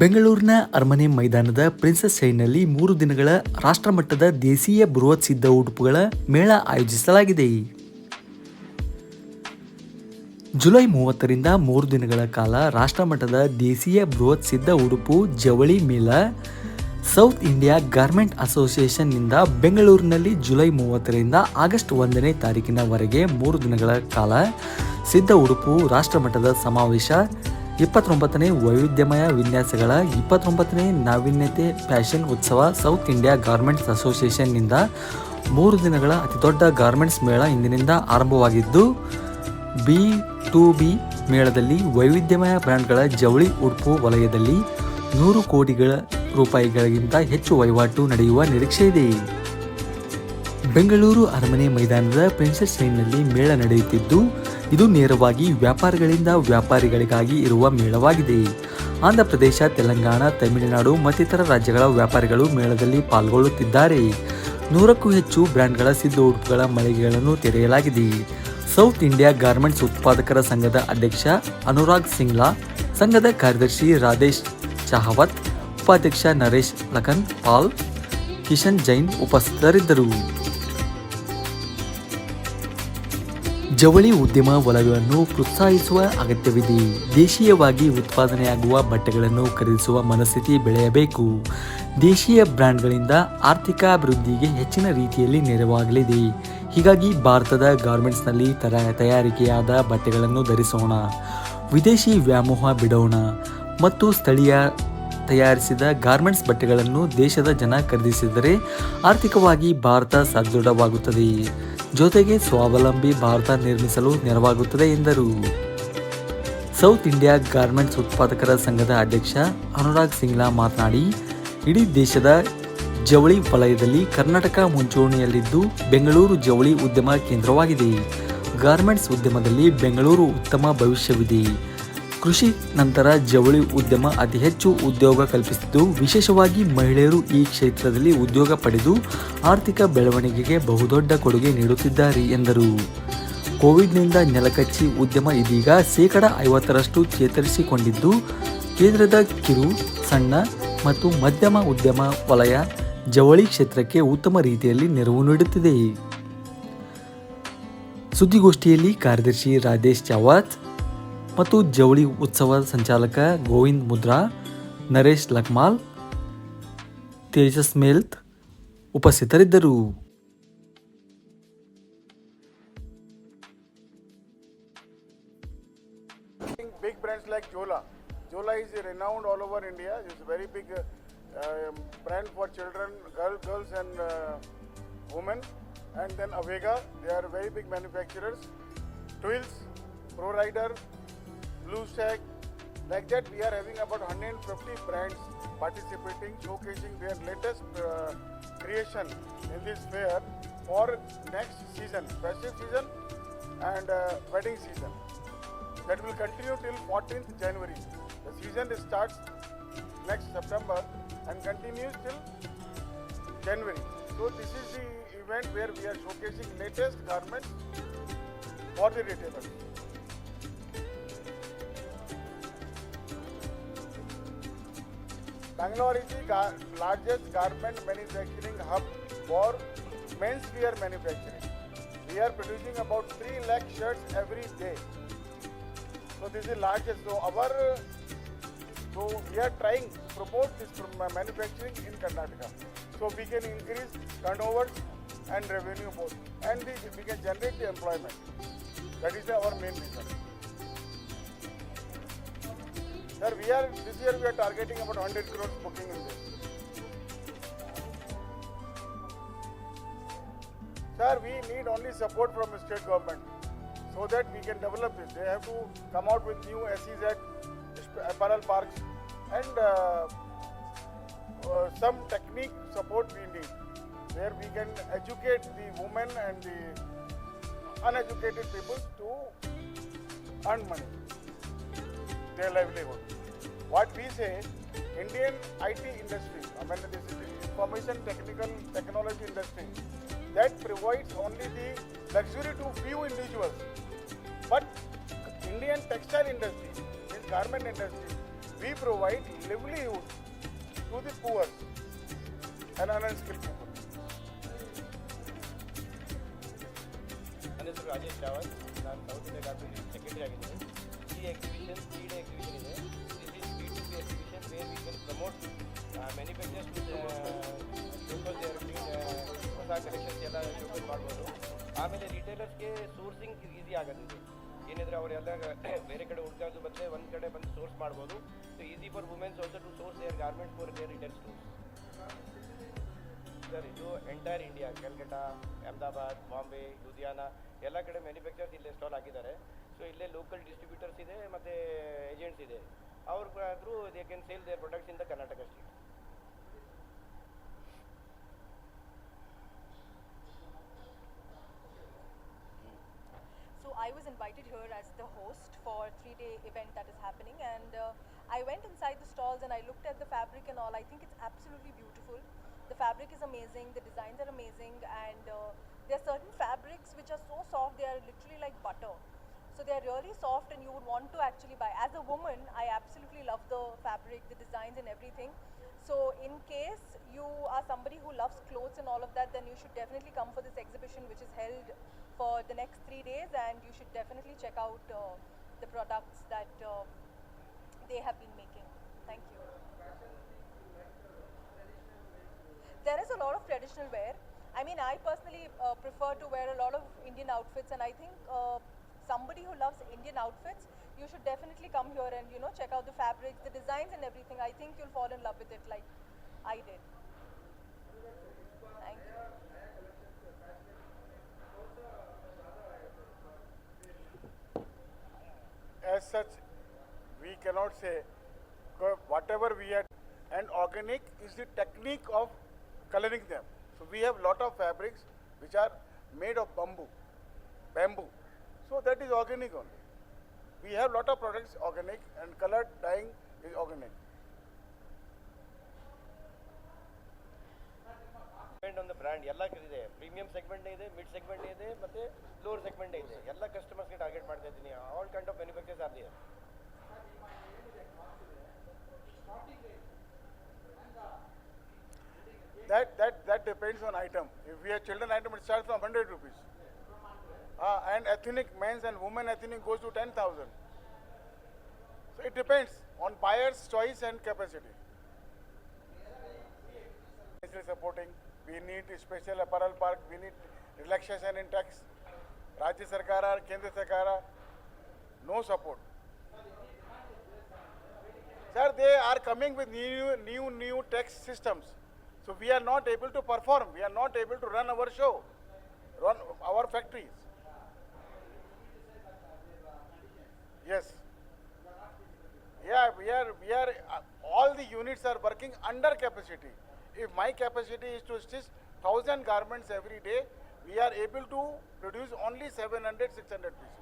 ಬೆಂಗಳೂರಿನ ಅರಮನೆ ಮೈದಾನದ ಪ್ರಿನ್ಸೆಸ್ ಶೈನ್ನಲ್ಲಿ ಮೂರು ದಿನಗಳ ರಾಷ್ಟ್ರಮಟ್ಟದ ದೇಶೀಯ ಬೃಹತ್ ಸಿದ್ಧ ಉಡುಪುಗಳ ಮೇಳ ಆಯೋಜಿಸಲಾಗಿದೆ. ಜುಲೈ ಮೂವತ್ತರಿಂದ ಮೂರು ದಿನಗಳ ಕಾಲ ರಾಷ್ಟ್ರಮಟ್ಟದ ದೇಶೀಯ ಬೃಹತ್ ಸಿದ್ಧ ಉಡುಪು ಜವಳಿ ಮೇಳ, ಸೌತ್ ಇಂಡಿಯಾ ಗಾರ್ಮೆಂಟ್ ಅಸೋಸಿಯೇಷನ್ನಿಂದ ಬೆಂಗಳೂರಿನಲ್ಲಿ ಜುಲೈ ಮೂವತ್ತರಿಂದ ಆಗಸ್ಟ್ ಒಂದನೇ ತಾರೀಕಿನವರೆಗೆ ಮೂರು ದಿನಗಳ ಕಾಲ ಸಿದ್ಧ ಉಡುಪು ರಾಷ್ಟ್ರಮಟ್ಟದ ಸಮಾವೇಶ ಇಪ್ಪತ್ತೊಂಬತ್ತನೇ ವೈವಿಧ್ಯಮಯ ವಿನ್ಯಾಸಗಳ ಇಪ್ಪತ್ತೊಂಬತ್ತನೇ ನಾವೀನ್ಯತೆ ಫ್ಯಾಷನ್ ಉತ್ಸವ ಸೌತ್ ಇಂಡಿಯಾ ಗಾರ್ಮೆಂಟ್ಸ್ ಅಸೋಸಿಯೇಷನ್ನಿಂದ ಮೂರು ದಿನಗಳ ಅತಿದೊಡ್ಡ ಗಾರ್ಮೆಂಟ್ಸ್ ಮೇಳ ಇಂದಿನಿಂದ ಆರಂಭವಾಗಿದ್ದು, ಬಿ ಟು ಬಿ ಮೇಳದಲ್ಲಿ ವೈವಿಧ್ಯಮಯ ಬ್ರ್ಯಾಂಡ್ಗಳ ಜವಳಿ ಉಡುಪು ವಲಯದಲ್ಲಿ ನೂರು ಕೋಟಿಗಳ ರೂಪಾಯಿಗಳಿಗಿಂತ ಹೆಚ್ಚು ವಹಿವಾಟು ನಡೆಯುವ ನಿರೀಕ್ಷೆ ಇದೆ. ಬೆಂಗಳೂರು ಅರಮನೆ ಮೈದಾನದ ಪ್ರಿನ್ಸೆಸ್ ಲೈನ್ನಲ್ಲಿ ಮೇಳ ನಡೆಯುತ್ತಿದ್ದು ಇದು ನೇರವಾಗಿ ವ್ಯಾಪಾರಿಗಳಿಂದ ವ್ಯಾಪಾರಿಗಳಿಗಾಗಿ ಇರುವ ಮೇಳವಾಗಿದೆ. ಆಂಧ್ರ ಪ್ರದೇಶ ತೆಲಂಗಾಣ, ತಮಿಳುನಾಡು ಮತ್ತಿತರ ರಾಜ್ಯಗಳ ವ್ಯಾಪಾರಿಗಳು ಮೇಳದಲ್ಲಿ ಪಾಲ್ಗೊಳ್ಳುತ್ತಿದ್ದಾರೆ. ನೂರಕ್ಕೂ ಹೆಚ್ಚು ಬ್ರ್ಯಾಂಡ್ಗಳ ಸಿದ್ಧ ಉಡುಪುಗಳ ಮಳಿಗೆಗಳನ್ನು ತೆರೆಯಲಾಗಿದೆ. ಸೌತ್ ಇಂಡಿಯಾ ಗಾರ್ಮೆಂಟ್ಸ್ ಉತ್ಪಾದಕರ ಸಂಘದ ಅಧ್ಯಕ್ಷ ಅನುರಾಗ್ ಸಿಂಗ್ಲಾ, ಸಂಘದ ಕಾರ್ಯದರ್ಶಿ ರಾಧೇಶ್ ಚಹಾವತ್, ಉಪಾಧ್ಯಕ್ಷ ನರೇಶ್ ಲಖನ್ ಪಾಲ್, ಕಿಶನ್ ಜೈನ್ ಉಪಸ್ಥಿತರಿದ್ದರು. ಜವಳಿ ಉದ್ಯಮ ವಲಯವನ್ನು ಪ್ರೋತ್ಸಾಹಿಸುವ ಅಗತ್ಯವಿದೆ. ದೇಶೀಯವಾಗಿ ಉತ್ಪಾದನೆಯಾಗುವ ಬಟ್ಟೆಗಳನ್ನು ಖರೀದಿಸುವ ಮನಸ್ಥಿತಿ ಬೆಳೆಯಬೇಕು. ದೇಶೀಯ ಬ್ರ್ಯಾಂಡ್ಗಳಿಂದ ಆರ್ಥಿಕ ಅಭಿವೃದ್ಧಿಗೆ ಹೆಚ್ಚಿನ ರೀತಿಯಲ್ಲಿ ನೆರವಾಗಲಿದೆ. ಹೀಗಾಗಿ ಭಾರತದ ಗಾರ್ಮೆಂಟ್ಸ್ನಲ್ಲಿ ತರ ತಯಾರಿಕೆಯಾದ ಬಟ್ಟೆಗಳನ್ನು ಧರಿಸೋಣ. ವಿದೇಶಿ ವ್ಯಾಮೋಹ ಬಿಡೋಣ. ಮತ್ತು ಸ್ಥಳೀಯ ತಯಾರಿಸಿದ ಗಾರ್ಮೆಂಟ್ಸ್ ಬಟ್ಟೆಗಳನ್ನು ದೇಶದ ಜನ ಖರೀದಿಸಿದರೆ ಆರ್ಥಿಕವಾಗಿ ಭಾರತ ಸದೃಢವಾಗುತ್ತದೆ. ಜೊತೆಗೆ ಸ್ವಾವಲಂಬಿ ಭಾರತ ನಿರ್ಮಿಸಲು ನೆರವಾಗುತ್ತದೆ ಎಂದರು. ಸೌತ್ ಇಂಡಿಯಾ ಗಾರ್ಮೆಂಟ್ಸ್ ಉತ್ಪಾದಕರ ಸಂಘದ ಅಧ್ಯಕ್ಷ ಅನುರಾಗ್ ಸಿಂಗ್ಲಾ ಮಾತನಾಡಿ, ಇಡೀ ದೇಶದ ಜವಳಿ ವಲಯದಲ್ಲಿ ಕರ್ನಾಟಕ ಮುಂಚೂಣಿಯಲ್ಲಿದ್ದು ಬೆಂಗಳೂರು ಜವಳಿ ಉದ್ಯಮ ಕೇಂದ್ರವಾಗಿದೆ. ಗಾರ್ಮೆಂಟ್ಸ್ ಉದ್ಯಮದಲ್ಲಿ ಬೆಂಗಳೂರು ಉತ್ತಮ ಭವಿಷ್ಯವಿದೆ. ಕೃಷಿ ನಂತರ ಜವಳಿ ಉದ್ಯಮ ಅತಿ ಹೆಚ್ಚು ಉದ್ಯೋಗ ಕಲ್ಪಿಸಿದ್ದು, ವಿಶೇಷವಾಗಿ ಮಹಿಳೆಯರು ಈ ಕ್ಷೇತ್ರದಲ್ಲಿ ಉದ್ಯೋಗ ಪಡೆದು ಆರ್ಥಿಕ ಬೆಳವಣಿಗೆಗೆ ಬಹುದೊಡ್ಡ ಕೊಡುಗೆ ನೀಡುತ್ತಿದ್ದಾರೆ ಎಂದರು. ಕೋವಿಡ್ನಿಂದ ನೆಲಕಚ್ಚಿ ಉದ್ಯಮ ಇದೀಗ ಶೇಕಡ ಐವತ್ತರಷ್ಟು ಚೇತರಿಸಿಕೊಂಡಿದ್ದು, ಕೇಂದ್ರದ ಕಿರು, ಸಣ್ಣ ಮತ್ತು ಮಧ್ಯಮ ಉದ್ಯಮ ವಲಯ ಜವಳಿ ಕ್ಷೇತ್ರಕ್ಕೆ ಉತ್ತಮ ರೀತಿಯಲ್ಲಿ ನೆರವು ನೀಡುತ್ತಿದೆ. ಸುದ್ದಿಗೋಷ್ಠಿಯಲ್ಲಿ ಕಾರ್ಯದರ್ಶಿ ರಾಜೇಶ್ ಚವಾತ್ ಮತ್ತು ಜವಳಿ ಉತ್ಸವ ಸಂಚಾಲಕ ಗೋವಿಂದ್ ಮುದ್ರಾ ನರೇಶ್ ಲಕ್ಮಾಲ್ ತೇಜಸ್ ಮೇಲ್ತ್ ಉಪಸ್ಥಿತರಿದ್ದರು big brands like Jola. Jola is renowned all over India. It's a very big uh, um, brand for children, girl, girls and uh, women. And then Avega, they are very big manufacturers. Twills, Pro Rider, Blue Stack. Like that, we are having about 150 brands participating, showcasing their latest uh, creation in this fair for next season, festive season and uh, wedding season that will continue till 14th January. The season starts next September and continues till January. So this is the event where we are showcasing latest garments for the retailers. Bangalore is the gar- largest garment manufacturing hub for menswear manufacturing. We are producing about 3 lakh shirts every day. So this is largest. So our so we are trying to promote this manufacturing in Karnataka. So we can increase turnovers and revenue both, and the, we can generate the employment. That is our main reason. Sir, we are this year we are targeting about 100 crores booking in this. Sir, we need only support from state government so that we can develop this. They have to come out with new SEZ, apparel parks, and uh, uh, some technique support we need, where we can educate the women and the uneducated people to earn money, their livelihood. What we say, Indian IT industry, I mean this is the information technical technology industry, that provides only the luxury to few individuals. But Indian textile industry, this garment industry, we provide livelihood to the poor and unskilled people. ನನ್ನ ಹೆಸರು ರಾಜೇಶ್ ರಾವತ್ ನಾನು south India garment secretary ಆಗಿದ್ದೀನಿ ಈ exhibition three day exhibition ಇದೆ this is B to B exhibition where we can promote manufacturers local ಹೊಸ collections ಎಲ್ಲ showcase ಮಾಡ್ಬೋದು. ಆಮೇಲೆ ರಿಟೇಲರ್ಸ್ಗೆ ಸೋರ್ಸಿಂಗ್ ಈಸಿ ಆಗೋದಿದೆ ಏನಿದ್ರೆ ಅವರೆಲ್ಲ ಬೇರೆ ಕಡೆ ಹುಡ್ಕಾದ್ರು ಬದಲೇ ಒಂದು ಕಡೆ ಬಂದು ಸೋರ್ಸ್ ಮಾಡ್ಬೋದು. So easy for womens also to source their garment for their retail stores sir ಇದು ಎಂಟೈರ್ ಇಂಡಿಯಾ ಕೆಲ್ಕಟಾ ಅಹಮದಾಬಾದ್ ಬಾಂಬೆ ಲುಧಿಯಾನ ಎಲ್ಲ ಕಡೆ ಮ್ಯಾನುಫ್ಯಾಕ್ಚರ್ಸ್ ಇಲ್ಲೇ ಸ್ಟಾಲ್ ಆಗಿದ್ದಾರೆ ಸೊ ಇಲ್ಲೇ ಲೋಕಲ್ ಡಿಸ್ಟ್ರಿಬ್ಯೂಟರ್ಸ್ ಇದೆ, ಮತ್ತು ಏಜೆಂಟ್ಸ್ ಇದೆ. our through they can sell their products in the Karnataka state. So I was invited here as the host for three-day event that is happening and uh, I went inside the stalls and I looked at the fabric and all. I think it's absolutely beautiful. The fabric is amazing, the designs are amazing and uh, there are certain fabrics which are so soft, they are literally like butter so they are really soft, and you would want to actually buy. As a woman, I absolutely love the fabric, the designs, and everything. So in case you are somebody who loves clothes and all of that, then you should definitely come for this exhibition, which is held for the next three days, and you should definitely check out uh, the products that uh, they have been making. Thank you. There is a lot of traditional wear. I mean, I personally uh, prefer to wear a lot of Indian outfits, and I think uh, somebody who loves Indian outfits, you should definitely come here and you know check out the fabrics, the designs, and everything. I think you'll fall in love with it like I did. Thank you. As such, we cannot say whatever we had, and organic is the technique of coloring them. So we have lot of fabrics which are made of bamboo, bamboo. So that is organic only. We have lot of products organic and colored dyeing is organic. Depend on the brand ಎಲ್ಲ ಇದೆ premium segment ಇದೆ mid segment ಇದೆ ಮತ್ತು lower segment ಇದೆ ಎಲ್ಲ ಕಸ್ಟಮರ್ಸ್ಗೆ target ಮಾಡ್ತಾ ಇದ್ದೀನಿ all kind of manufacturers are there That, that, that depends on item. If we have children item, it starts from 100 rupees. Uh, and ethnic men's and women ethnic goes to 10,000. So it depends on buyer's choice and capacity. Supporting, we need special apparel park, we need relaxation in tax. Rajya Sarkara, Kendra Sarkara, no support. Sir, they are coming with new, new, new tax systems. So we are not able to perform. We are not able to run our show, run our factories. Yes. Yeah, we are, we are, uh, all the units are working under capacity. If my capacity is to stitch 1000 garments every day, we are able to produce only 700, 600 pieces.